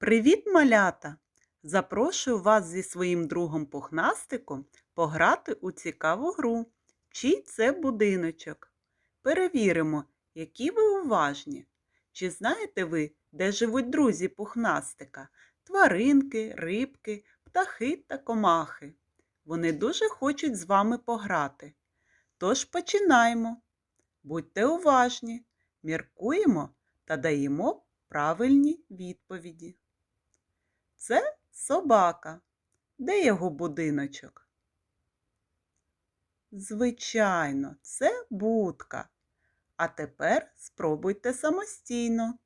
Привіт, малята! Запрошую вас зі своїм другом пухнастиком пограти у цікаву гру. Чий це будиночок? Перевіримо, які ви уважні. Чи знаєте ви, де живуть друзі пухнастика? Тваринки, рибки, птахи та комахи. Вони дуже хочуть з вами пограти. Тож починаємо. Будьте уважні, міркуємо та даємо правильні відповіді. Це собака. Де його будиночок? Звичайно, це будка. А тепер спробуйте самостійно.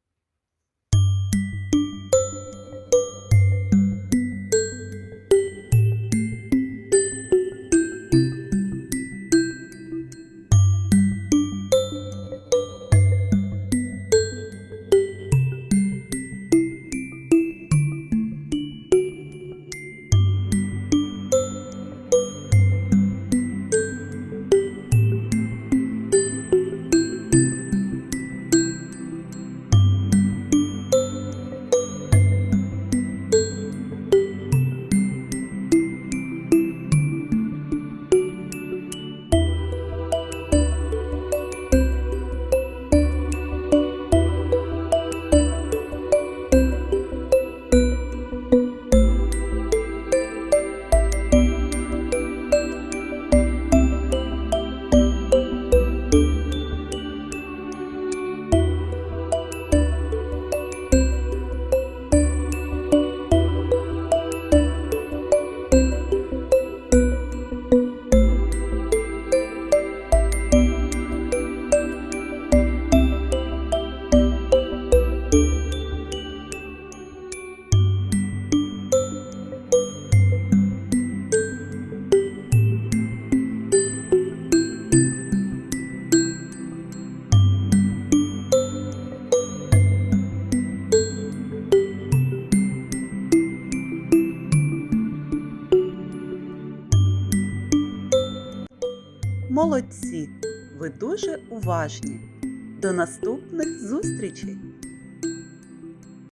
Молодці! Ви дуже уважні. До наступних зустрічей!